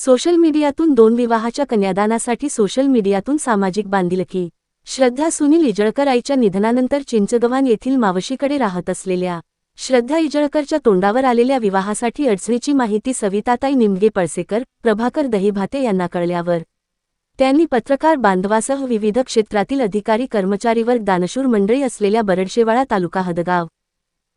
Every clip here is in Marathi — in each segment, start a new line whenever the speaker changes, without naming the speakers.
सोशल मीडियातून दोन विवाहाच्या कन्यादानासाठी सोशल मीडियातून सामाजिक बांधिलकी. श्रद्धा सुनील इजळकर आईच्या निधनानंतर चिंचगव्हाण येथील मावशीकडे राहत असलेल्या श्रद्धा इजळकरच्या तोंडावर आलेल्या विवाहासाठी अडचणीची माहिती सविताताई निमगे पळसेकर प्रभाकर दहीभाते यांना कळल्यावर त्यांनी पत्रकार बांधवासह विविध क्षेत्रातील अधिकारी कर्मचारी वर्ग दानशूर मंडळी असलेल्या बरडशेवाळा तालुका हदगाव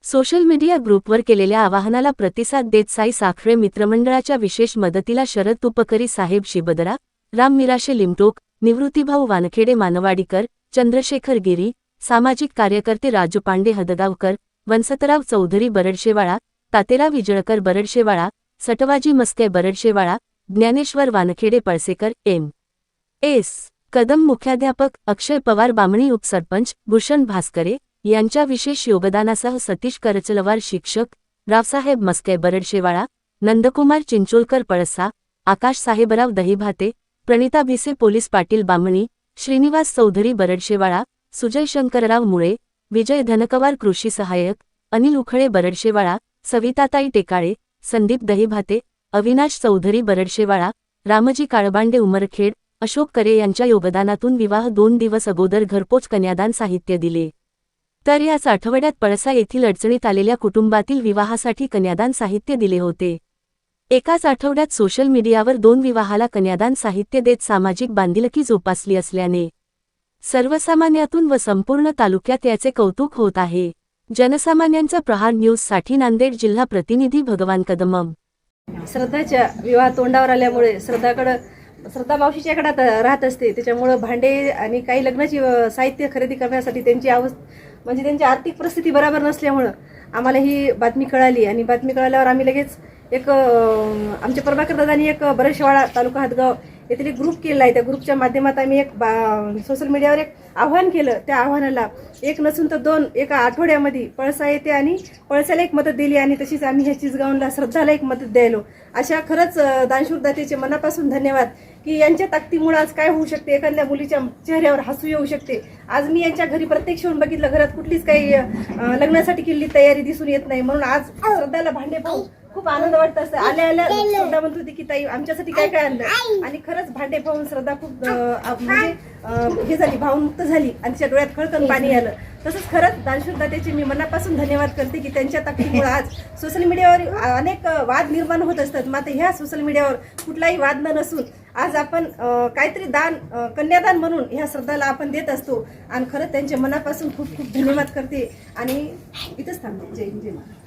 सोशल मीडिया ग्रुपवर केलेल्या आवाहनाला प्रतिसाद देत साई साखरे मित्रमंडळाच्या विशेष मदतीला शरद तुपकरी साहेब शिबदरा राम मिराशे लिमटोक निवृत्तीभाऊ वानखेडे मानवाडीकर चंद्रशेखर गिरी सामाजिक कार्यकर्ते राजू पांडे हदगावकर वंसतराव चौधरी बरडशेवाळा तातेराव विजळकर बरडशेवाळा सटवाजी मस्के बरडशेवाळा ज्ञानेश्वर वानखेडे पळसेकर एम. एस. कदम मुख्याध्यापक अक्षय पवार बामणी उपसरपंच भूषण भास्करे यांच्या विशेष योगदानासह सतीश करचलवार शिक्षक रावसाहेब मस्के बरडशेवाळा नंदकुमार चिंचोलकर पळसा आकाश साहेबराव दहीभाते प्रणिता भिसे पोलीस पाटील बामणी श्रीनिवास चौधरी बरडशेवाळा सुजय शंकरराव मुळे विजय धनकवार कृषी सहाय्यक अनिल उखळे बरडशेवाळा सविताताई टेकाळे संदीप दहीभाते अविनाश चौधरी बरडशेवाळा रामजी काळबांडे उमरखेड अशोक करे यांच्या योगदानातून विवाह दोन दिवस अगोदर घरपोच कन्यादान साहित्य दिले. तर याच आठवड्यात पळसा येथील अडचणीत आलेल्या कुटुंबातील विवाहासाठी कन्यादान साहित्य दिले होते. एकाच आठवड्यात सोशल मीडियावर दोन विवाहाला कन्यादान साहित्य देत सामाजिक बांधिलकी जोपासली असल्याने सर्वसामान्यातून व संपूर्ण तालुक्यात याचे कौतुक होत आहे. जनसामान्यांचा प्रहार न्यूजसाठी नांदेड जिल्हा प्रतिनिधी भगवान कदमम.
श्रद्धाच्या विवाह तोंडावर आल्यामुळे श्रद्धाकडं श्रद्धा मावशीच्याकडे राहत असते. त्याच्यामुळं भांडे आणि काही लग्नाची साहित्य खरेदी करण्यासाठी त्यांची अवस्था म्हणजे त्यांची आर्थिक परिस्थिती बरोबर नसल्यामुळं आम्हाला ही बातमी कळाली आणि बातमी कळाल्यावर आम्ही लगेच एक आमच्या प्रभाकर दादांनी एक बरशवाडा तालुका हातगाव येथील एक ग्रुप केलेला आहे. त्या ग्रुपच्या माध्यमात आम्ही एक बा सोशल मीडियावर एक आव्हान केलं. त्या आव्हानाला एक नसून तर दोन एका आठवड्यामध्ये पळसा येते आणि पळसाला एक मदत दिली आणि तशीच आम्ही ह्या चिजगावला श्रद्धाला एक मदत द्यायलो. अशा खरंच दानशूर दातेचे मनापासून धन्यवाद की यांच्या ताकदीमुळे आज काय होऊ शकते? एखाद्या मुलीच्या चेहऱ्यावर हसू येऊ शकते. आज मी यांच्या घरी प्रत्यक्ष येऊन बघितलं. घरात कुठलीच काही लग्नासाठी केलेली तयारी दिसून येत नाही. म्हणून आज श्रद्धाला भांडे पाहू खूप आनंद वाटत असतं आल्या आल्या श्रद्धा म्हणत होती की ताई आमच्यासाठी काय काय आणलं? आणि खरंच भांडे पाहून श्रद्धा खूप म्हणजे हे झाली भावमुक्त झाली. आणि तिच्या डोळ्यात खळकन पाणी आलं. तसंच खरंच दानशूर दात्याचे मी मनापासून धन्यवाद करते की त्यांच्या ताकदीमुळे आज सोशल मीडियावर अनेक वाद निर्माण होत असतात. मात्र ह्या सोशल मीडियावर कुठलाही वाद न नसून आज आपण काहीतरी दान कन्यादान म्हणून ह्या श्रद्धाला आपण देत असतो. आणि खरंच त्यांच्या मनापासून खूप खूप धन्यवाद करते. आणि इथंच थांबते जय हिंद, जय महाराज